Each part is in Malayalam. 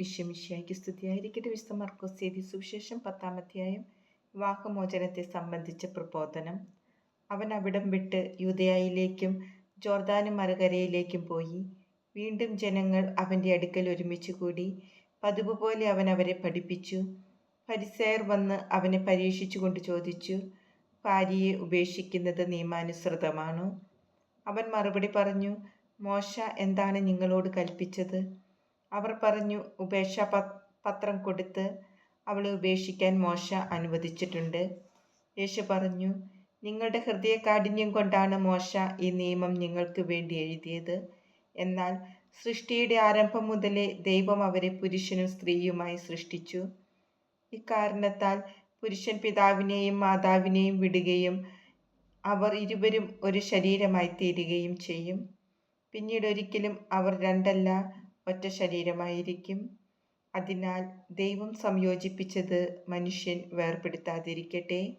വിശ്വമിഷ്യായ്ക്ക് സ്തുതിയായിരിക്കട്ടെ. വിശുദ്ധ മർക്കോസ് ചെയ്തി സുവിശേഷം പത്താമധ്യായം വിവാഹമോചനത്തെ സംബന്ധിച്ച പ്രബോധനം. അവൻ അവിടം വിട്ട് യൂതയായിലേക്കും ജോർദാനും മറുകരയിലേക്കും പോയി. വീണ്ടും ജനങ്ങൾ അവന്റെ അടുക്കൽ ഒരുമിച്ച് കൂടി. പതിവ് പോലെ അവൻ അവരെ പഠിപ്പിച്ചു. പരിസയർ വന്ന് അവനെ പരീക്ഷിച്ചുകൊണ്ട് ചോദിച്ചു ഭാര്യയെ ഉപേക്ഷിക്കുന്നത് നിയമാനുസൃതമാണോ? അവൻ മറുപടി പറഞ്ഞു മോശ എന്താണ് നിങ്ങളോട് കൽപ്പിച്ചത്? അവർ പറഞ്ഞു ഉപേക്ഷാ പത്രം കൊടുത്ത് അവളെ ഉപേക്ഷിക്കാൻ മോശ അനുവദിച്ചിട്ടുണ്ട്. യേശു പറഞ്ഞു നിങ്ങളുടെ ഹൃദയ കാഠിന്യം കൊണ്ടാണ് മോശ ഈ നിയമം നിങ്ങൾക്ക് വേണ്ടി എഴുതിയത്. എന്നാൽ സൃഷ്ടിയുടെ ആരംഭം മുതലേ ദൈവം അവരെ പുരുഷനും സ്ത്രീയുമായി സൃഷ്ടിച്ചു. ഇക്കാരണത്താൽ പുരുഷൻ പിതാവിനെയും മാതാവിനെയും വിടുകയും അവർ ഇരുവരും ഒരു ശരീരമായി തീരുകയും ചെയ്യും. പിന്നീട് ഒരിക്കലും അവർ രണ്ടല്ല ഒറ്റ ശരീരമായിരിക്കും. അതിനാൽ ദൈവം സംയോജിപ്പിച്ചത് മനുഷ്യൻ വേർപെടുത്താതിരിക്കട്ടെ.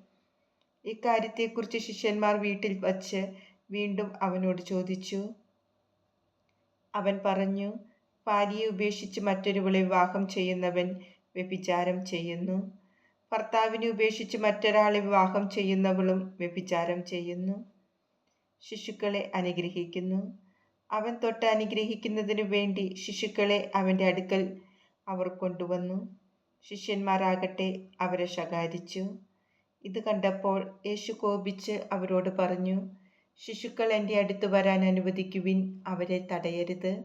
ഇക്കാര്യത്തെക്കുറിച്ച് ശിഷ്യന്മാർ വീട്ടിൽ വച്ച് വീണ്ടും അവനോട് ചോദിച്ചു. അവൻ പറഞ്ഞു ഭാര്യയെ ഉപേക്ഷിച്ച് മറ്റൊരുവളെ വിവാഹം ചെയ്യുന്നവൻ വ്യഭിചാരം ചെയ്യുന്നു. ഭർത്താവിനെ ഉപേക്ഷിച്ച് മറ്റൊരാളെ വിവാഹം ചെയ്യുന്നവളും വ്യഭിചാരം ചെയ്യുന്നു. ശിശുക്കളെ അനുഗ്രഹിക്കുന്നു. അവൻ തൊട്ട് അനുഗ്രഹിക്കുന്നതിനു വേണ്ടി ശിശുക്കളെ അവന്റെ അടുക്കൽ അവർ കൊണ്ടുവന്നു. ശിഷ്യന്മാരാകട്ടെ അവരെ ശകാരിച്ചു. ഇത് കണ്ടപ്പോൾ യേശു കോപിച്ച് അവരോട് പറഞ്ഞു ശിശുക്കൾ എന്റെ അടുത്ത് വരാൻ അനുവദിക്കുവിൻ അവരെ തടയരുത്.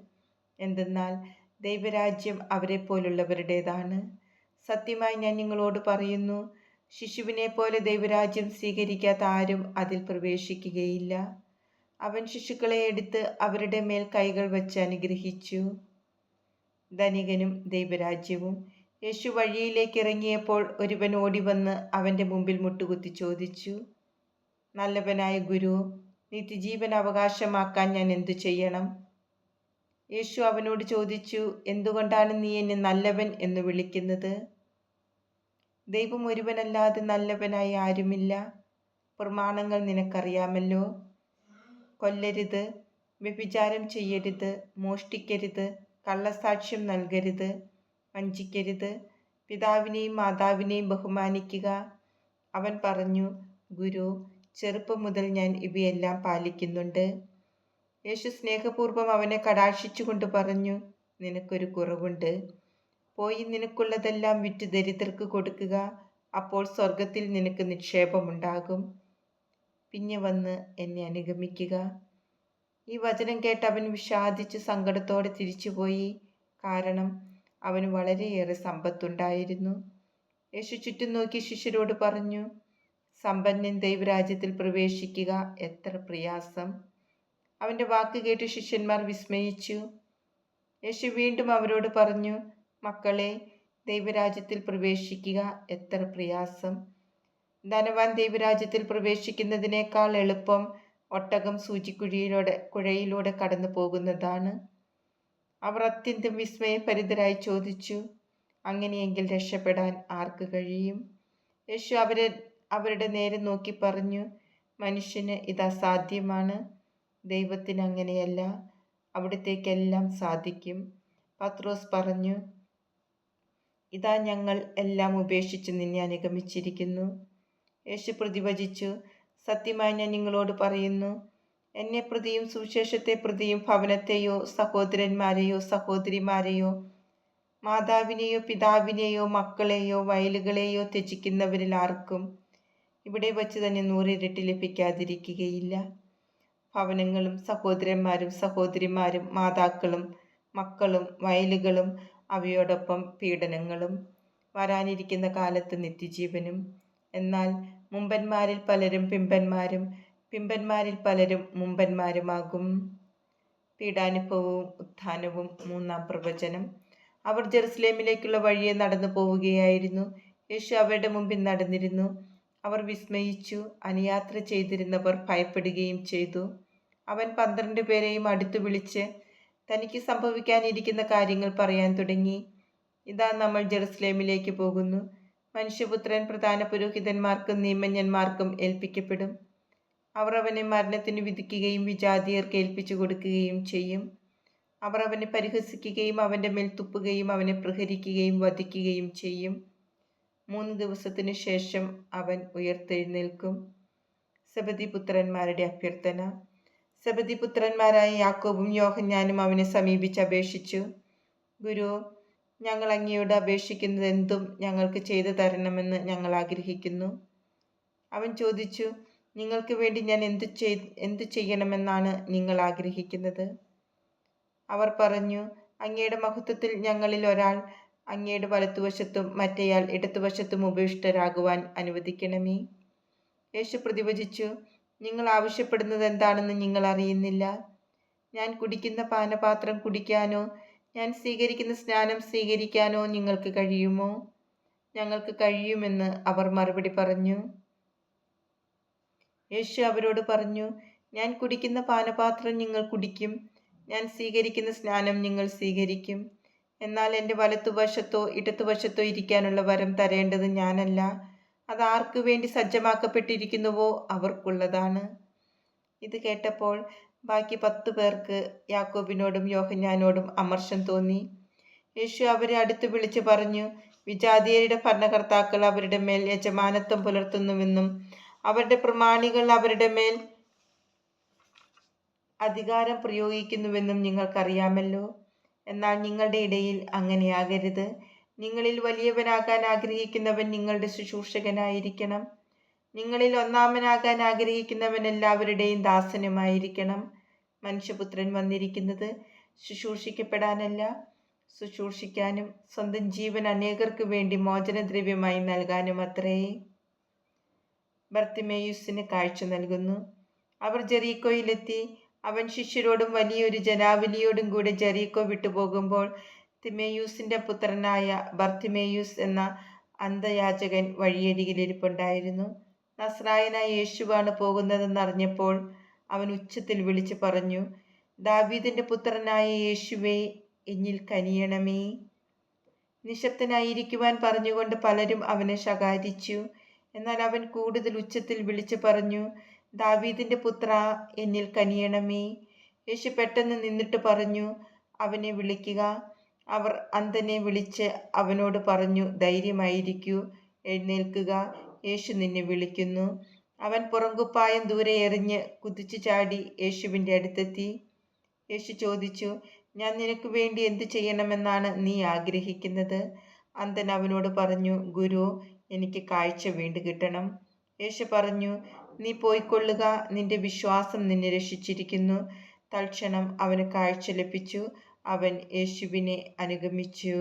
എന്തെന്നാൽ ദൈവരാജ്യം അവരെ പോലുള്ളവരുടേതാണ് സത്യമായി ഞാൻ നിങ്ങളോട് പറയുന്നു ശിശുവിനെ പോലെ ദൈവരാജ്യം സ്വീകരിക്കാത്ത ആരും അതിൽ പ്രവേശിക്കുകയില്ല. അവൻ ശിശുക്കളെ എടുത്ത് അവരുടെ മേൽ കൈകൾ വെച്ച് അനുഗ്രഹിച്ചു. ധനികനും ദൈവരാജ്യവും യേശു വഴിയിലേക്ക് ഇറങ്ങിയപ്പോൾ ഒരുവൻ ഓടി വന്ന് അവന്റെ മുമ്പിൽ മുട്ടുകുത്തി ചോദിച്ചു നല്ലവനായ ഗുരു നിത്യജീവൻ അവകാശമാക്കാൻ ഞാൻ എന്തു ചെയ്യണം? യേശു അവനോട് ചോദിച്ചു എന്തുകൊണ്ടാണ് നീ എന്നെ നല്ലവൻ എന്ന് വിളിക്കുന്നത്? ദൈവം ഒരുവനല്ലാതെ നല്ലവനായി ആരുമില്ല. പ്രമാണങ്ങൾ നിനക്കറിയാമല്ലോ. കൊല്ലരുത്. വ്യഭിചാരം ചെയ്യരുത്. മോഷ്ടിക്കരുത്. കള്ളസാക്ഷ്യം നൽകരുത്. വഞ്ചിക്കരുത്. പിതാവിനെയും മാതാവിനെയും ബഹുമാനിക്കുക. അവൻ പറഞ്ഞു ഗുരു ചെറുപ്പം മുതൽ ഞാൻ ഇവയെല്ലാം പാലിക്കുന്നുണ്ട്. യേശു സ്നേഹപൂർവം അവനെ കടാക്ഷിച്ചുകൊണ്ട് പറഞ്ഞു നിനക്കൊരു കുറവുണ്ട്. പോയി നിനക്കുള്ളതെല്ലാം വിറ്റ് ദരിദ്രർക്ക് കൊടുക്കുക. അപ്പോൾ സ്വർഗത്തിൽ നിനക്ക് നിക്ഷേപമുണ്ടാകും. പിന്നെ വന്ന് എന്നെ അനുഗമിക്കുക. ഈ വചനം കേട്ട് അവൻ വിഷാദിച്ച് സങ്കടത്തോടെ തിരിച്ചുപോയി. കാരണം അവന് വളരെയേറെ സമ്പത്തുണ്ടായിരുന്നു. യേശു ചുറ്റും നോക്കി ശിഷ്യരോട് പറഞ്ഞു സമ്പന്നൻ ദൈവരാജ്യത്തിൽ പ്രവേശിക്കുക എത്ര പ്രയാസം. അവന്റെ വാക്ക് കേട്ട് ശിഷ്യന്മാർ വിസ്മയിച്ചു. യേശു വീണ്ടും അവരോട് പറഞ്ഞു മക്കളെ ദൈവരാജ്യത്തിൽ പ്രവേശിക്കുക എത്ര പ്രയാസം. ധനവാൻ ദൈവരാജ്യത്തിൽ പ്രവേശിക്കുന്നതിനേക്കാൾ എളുപ്പം ഒട്ടകം സൂചിക്കുഴിയിലൂടെ കുഴയിലൂടെ കടന്നു പോകുന്നതാണ്. അവർ അത്യന്തം വിസ്മയപരിതരായി ചോദിച്ചു അങ്ങനെയെങ്കിൽ രക്ഷപ്പെടാൻ ആർക്ക് കഴിയും? യേശു അവരെ അവരുടെ നേരെ നോക്കി പറഞ്ഞു മനുഷ്യന് ഇത് അസാധ്യമാണ്. ദൈവത്തിന് അങ്ങനെയല്ല. അവിടത്തേക്കെല്ലാം സാധിക്കും. പത്രോസ് പറഞ്ഞു ഇതാ ഞങ്ങൾ എല്ലാം ഉപേക്ഷിച്ച് നിന്നെ അനുഗമിച്ചിരിക്കുന്നു. യേശു പ്രതിഭജിച്ചു സത്യമായി ഞാൻ നിങ്ങളോട് പറയുന്നു എന്നെ പ്രതിയും സുവിശേഷത്തെ പ്രതിയും ഭവനത്തെയോ സഹോദരന്മാരെയോ സഹോദരിമാരെയോ മാതാവിനെയോ പിതാവിനെയോ മക്കളെയോ വയലുകളെയോ ത്യജിക്കുന്നവരിൽ ആർക്കും ഇവിടെ വച്ച് തന്നെ നൂറിരട്ടി ലഭിക്കാതിരിക്കുകയില്ല. ഭവനങ്ങളും സഹോദരന്മാരും സഹോദരിമാരും മാതാക്കളും മക്കളും വയലുകളും അവയോടൊപ്പം പീഡനങ്ങളും വരാനിരിക്കുന്ന കാലത്ത് നിത്യജീവനും. എന്നാൽ മുമ്പന്മാരിൽ പലരും പിമ്പന്മാരും പിമ്പന്മാരിൽ പലരും മുമ്പന്മാരുമാകും. പീഡാനുഭവവും ഉത്ഥാനവും മൂന്നാം പ്രവചനം. അവർ ജെറുസലേമിലേക്കുള്ള വഴിയെ നടന്നു പോവുകയായിരുന്നു. യേശു അവരുടെ മുമ്പിൽ നടന്നിരുന്നു. അവർ വിസ്മയിച്ചു. അനുയാത്ര ചെയ്തിരുന്നവർ ഭയപ്പെടുകയും ചെയ്തു. അവൻ പന്ത്രണ്ട് പേരെയും അടുത്തു വിളിച്ച് തനിക്ക് സംഭവിക്കാനിരിക്കുന്ന കാര്യങ്ങൾ പറയാൻ തുടങ്ങി. ഇതാ നമ്മൾ ജെറുസലേമിലേക്ക് പോകുന്നു. മനുഷ്യപുത്രൻ പ്രധാന പുരോഹിതന്മാർക്കും നിയമജ്ഞന്മാർക്കും ഏൽപ്പിക്കപ്പെടും. അവർ അവനെ മരണത്തിന് വിധിക്കുകയും വിജാതിയർക്ക് ഏൽപ്പിച്ചു കൊടുക്കുകയും ചെയ്യും. അവർ അവനെ പരിഹസിക്കുകയും അവന്റെ മേൽ തുപ്പുകയും അവനെ പ്രഹരിക്കുകയും വധിക്കുകയും ചെയ്യും. മൂന്ന് ദിവസത്തിനു ശേഷം അവൻ ഉയർത്തെഴുന്നേൽക്കും. സബതിപുത്രന്മാരുടെ അഭ്യർത്ഥന. സബതിപുത്രന്മാരായ യാക്കോബും യോഹന്യാനും അവനെ സമീപിച്ച് അപേക്ഷിച്ചു. ഗുരു ഞങ്ങൾ അങ്ങയോട് അപേക്ഷിക്കുന്നത് എന്തും ഞങ്ങൾക്ക് ചെയ്തു തരണമെന്ന് ഞങ്ങൾ ആഗ്രഹിക്കുന്നു. അവൻ ചോദിച്ചു നിങ്ങൾക്ക് വേണ്ടി ഞാൻ എന്തു ചെയ് എന്തു ചെയ്യണമെന്നാണ് നിങ്ങൾ ആഗ്രഹിക്കുന്നത്? അവർ പറഞ്ഞു അങ്ങയുടെ മഹത്വത്തിൽ ഞങ്ങളിൽ ഒരാൾ അങ്ങയുടെ വലത്തുവശത്തും മറ്റേയാൾ ഇടത്തുവശത്തും ഉപവിഷ്ടരാകുവാൻ അനുവദിക്കണമേ. യേശു പ്രതിവചിച്ചു നിങ്ങൾ ആവശ്യപ്പെടുന്നത് എന്താണെന്ന് നിങ്ങൾ അറിയുന്നില്ല. ഞാൻ കുടിക്കുന്ന പാനപാത്രം കുടിക്കാനോ ഞാൻ സ്വീകരിക്കുന്ന സ്നാനം സ്വീകരിക്കാനോ നിങ്ങൾക്ക് കഴിയുമോ? ഞങ്ങൾക്ക് കഴിയുമെന്ന് അവർ മറുപടി പറഞ്ഞു. യേശു അവരോട് പറഞ്ഞു ഞാൻ കുടിക്കുന്ന പാനപാത്രം നിങ്ങൾ കുടിക്കും ഞാൻ സ്വീകരിക്കുന്ന സ്നാനം നിങ്ങൾ സ്വീകരിക്കും. എന്നാൽ എന്റെ വലത്തുവശത്തോ ഇടത്തുവശത്തോ ഇരിക്കാനുള്ള വരം തരേണ്ടത് ഞാനല്ല. അത് ആർക്കു വേണ്ടി സജ്ജമാക്കപ്പെട്ടിരിക്കുന്നുവോ അവർക്കുള്ളതാണ്. ഇത് കേട്ടപ്പോൾ ബാക്കി പത്തു പേർക്ക് യാക്കോബിനോടും യോഹന്യാനോടും അമർഷം തോന്നി. യേശു അവരെ അടുത്ത് വിളിച്ചു പറഞ്ഞു വിജാതീയരുടെ ഭരണകർത്താക്കൾ അവരുടെ മേൽ യജമാനത്വം പുലർത്തുന്നുവെന്നും അവരുടെ പ്രമാണികൾ അവരുടെ മേൽ അധികാരം പ്രയോഗിക്കുന്നുവെന്നും നിങ്ങൾക്കറിയാമല്ലോ. എന്നാൽ നിങ്ങളുടെ ഇടയിൽ അങ്ങനെയാകരുത്. നിങ്ങളിൽ വലിയവനാകാൻ ആഗ്രഹിക്കുന്നവൻ നിങ്ങളുടെ ശുശ്രൂഷകനായിരിക്കണം. നിങ്ങളിൽ ഒന്നാമനാകാൻ ആഗ്രഹിക്കുന്നവൻ എല്ലാവരുടെയും ദാസനുമായിരിക്കണം. മനുഷ്യപുത്രൻ വന്നിരിക്കുന്നത് ശുശ്രൂഷിക്കപ്പെടാനല്ല. ശുശ്രൂഷിക്കാനും സ്വന്തം ജീവൻ അനേകർക്ക് വേണ്ടി മോചനദ്രവ്യമായി നൽകാനും അത്രേ. ബർത്തിമേയുസിന് കാഴ്ച നൽകുന്നു. അവർ ജെറീക്കോയിലെത്തി. അവൻ ശിഷ്യരോടും വലിയൊരു ജനാവലിയോടും കൂടെ ജെറീക്കോ വിട്ടുപോകുമ്പോൾ തിമേയൂസിന്റെ പുത്രനായ ബർത്തിമേയൂസ് എന്ന അന്ധയാചകൻ വഴിയരികിലിരിപ്പുണ്ടായിരുന്നു. നസ്രായനായ യേശുവാണ് പോകുന്നതെന്നറിഞ്ഞപ്പോൾ അവൻ ഉച്ചത്തിൽ വിളിച്ചു പറഞ്ഞു ദാവീദിന്റെ പുത്രനായ യേശുവേ എന്നിൽ കനിയണമേ. നിശബ്ദനായിരിക്കുവാൻ പറഞ്ഞുകൊണ്ട് പലരും അവനെ ശകാരിച്ചു. എന്നാൽ അവൻ കൂടുതൽ ഉച്ചത്തിൽ വിളിച്ചു പറഞ്ഞു ദാവീദിന്റെ പുത്ര എന്നിൽ കനിയണമേ. യേശു പെട്ടെന്ന് നിന്നിട്ട് പറഞ്ഞു അവനെ വിളിക്കുക. അവർ അന്തനെ വിളിച്ച് അവനോട് പറഞ്ഞു ധൈര്യമായിരിക്കൂ എഴുന്നേൽക്കുക. യേശു നിന്നെ വിളിക്കുന്നു. അവൻ പുറങ്കുപ്പായം ദൂരെ എറിഞ്ഞ് കുതിച്ചു ചാടി യേശുവിന്റെ അടുത്തെത്തി. യേശു ചോദിച്ചു ഞാൻ നിനക്ക് വേണ്ടി എന്തു ചെയ്യണമെന്നാണ് നീ ആഗ്രഹിക്കുന്നത്? അന്തൻ അവനോട് പറഞ്ഞു ഗുരു എനിക്ക് കാഴ്ച വീണ്ടു കിട്ടണം. യേശു പറഞ്ഞു നീ പോയിക്കൊള്ളുക നിന്റെ വിശ്വാസം നിന്നെ രക്ഷിച്ചിരിക്കുന്നു. തൽക്ഷണം അവന് കാഴ്ച ലഭിച്ചു അവൻ യേശുവിനെ അനുഗമിച്ചു.